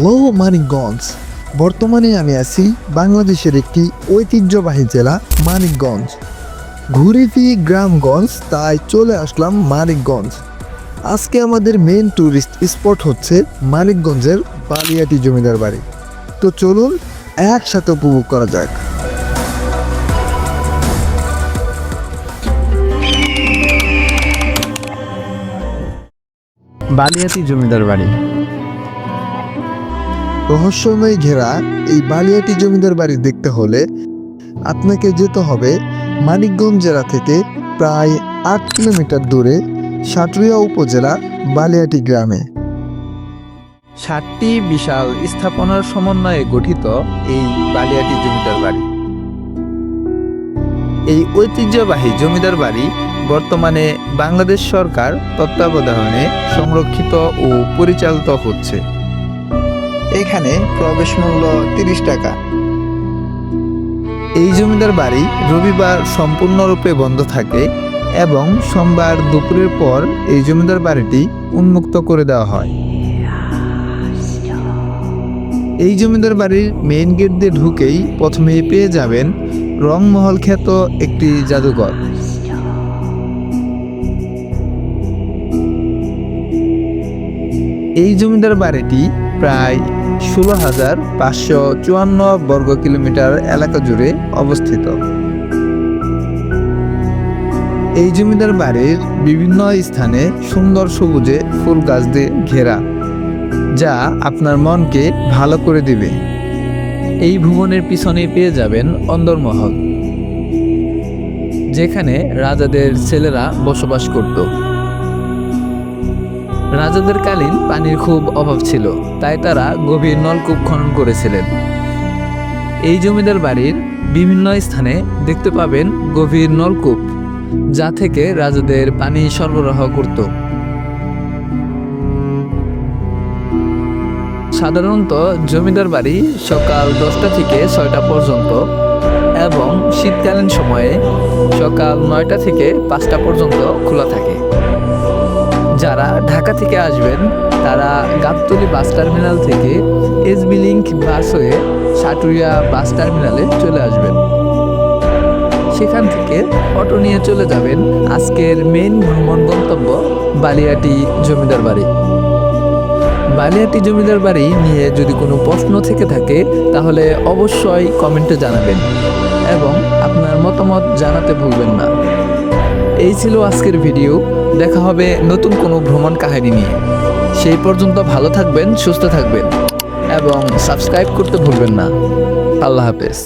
লো মানিকগঞ্জ। বর্তমানে আমি আছি বাংলাদেশের একটি ঐতিহ্যবাহী জেলা মানিকগঞ্জ। ঘুরে ফিরি গ্রামগঞ্জ, তাই চলে আসলাম মানিকগঞ্জ। আজকে আমাদের মেন ট্যুরিস্ট স্পট হচ্ছে মানিকগঞ্জের বালিয়াটি জমিদার বাড়ি। তো চলুন একসাথে উপভোগ করা যাক। বালিয়াতি জমিদার বাড়ি। রহস্যময় ঘেরা এই বালিয়াটি জমিদার বাড়ি দেখতে হলে আপনাকে যেতে হবে মানিকগঞ্জ জেলা থেকে প্রায় আট কিলোমিটার দূরে সাটুরিয়া উপজেলা বালিয়াটি গ্রামে। ষাটটি বিশাল স্থাপনার সমন্বয়ে গঠিত এই বালিয়াটি জমিদার বাড়ি। এই ঐতিহ্যবাহী জমিদার বাড়ি বর্তমানে বাংলাদেশ সরকার তত্ত্বাবধানে সংরক্ষিত ও পরিচালিত হচ্ছে। এখানে প্রবেশ মূল্য তিরিশ টাকা। এই জমিদার বাড়ি রবিবার সম্পূর্ণরূপে বন্ধ থাকে এবং সোমবার দুপুরের পর এই জমিদার বাড়িটি উন্মুক্ত করে দেওয়া হয়। এই জমিদার বাড়ির মেইন গেট দিয়ে ঢুকেই প্রথমে পেয়ে যাবেন রংমহল খ্যাত একটি জাদুঘর। এই জমিদার বাড়িটি প্রায় ষোলো হাজার পাঁচশো চুয়ান্ন বর্গ কিলোমিটার এলাকা জুড়ে অবস্থিত। এই জমিদার বাড়ির বিভিন্ন স্থানে সুন্দর সবুজে ফুল গাছ দিয়ে ঘেরা, যা আপনার মনকে ভালো করে দিবে। এই ভুবনের পিছনে পেয়ে যাবেন অন্দরমহল, যেখানে রাজাদের ছেলেরা বসবাস করত। রাজাদের কালীন পানির খুব অভাব ছিল, তাই তারা গভীর নলকূপ খনন করেছিলেন। এই জমিদার বাড়ির বিভিন্ন স্থানে দেখতে পাবেন গভীর নলকূপ, যা থেকে রাজাদের পানি সরবরাহ করত। সাধারণত জমিদার বাড়ি সকাল দশটা থেকে ছয়টা পর্যন্ত এবং শীতকালীন সময়ে সকাল নয়টা থেকে পাঁচটা পর্যন্ত খোলা থাকে। যারা ঢাকা থেকে আসবেন, তারা গাবতলি বাস টার্মিনাল থেকে এসবি লিঙ্ক বাস হয়ে সাটুরিয়া বাস টার্মিনালে চলে আসবেন। সেখান থেকে অটো নিয়ে চলে যাবেন আজকের মেন ভ্রমণ গন্তব্য বালিয়াটি জমিদার বাড়ি। বালিয়াটি জমিদার বাড়ি নিয়ে যদি কোনো প্রশ্ন থেকে থাকে, তাহলে অবশ্যই কমেন্টে জানাবেন এবং আপনার মতামত জানাতে ভুলবেন না। এই ছিল আজকের ভিডিও দেখা হবে নতুন কোনো ভ্রমণ কাহিনী নিয়ে। সেই পর্যন্ত ভালো থাকবেন, সুস্থ থাকবেন, এবং সাবস্ক্রাইব করতে ভুলবেন না। আল্লাহ হাফেজ।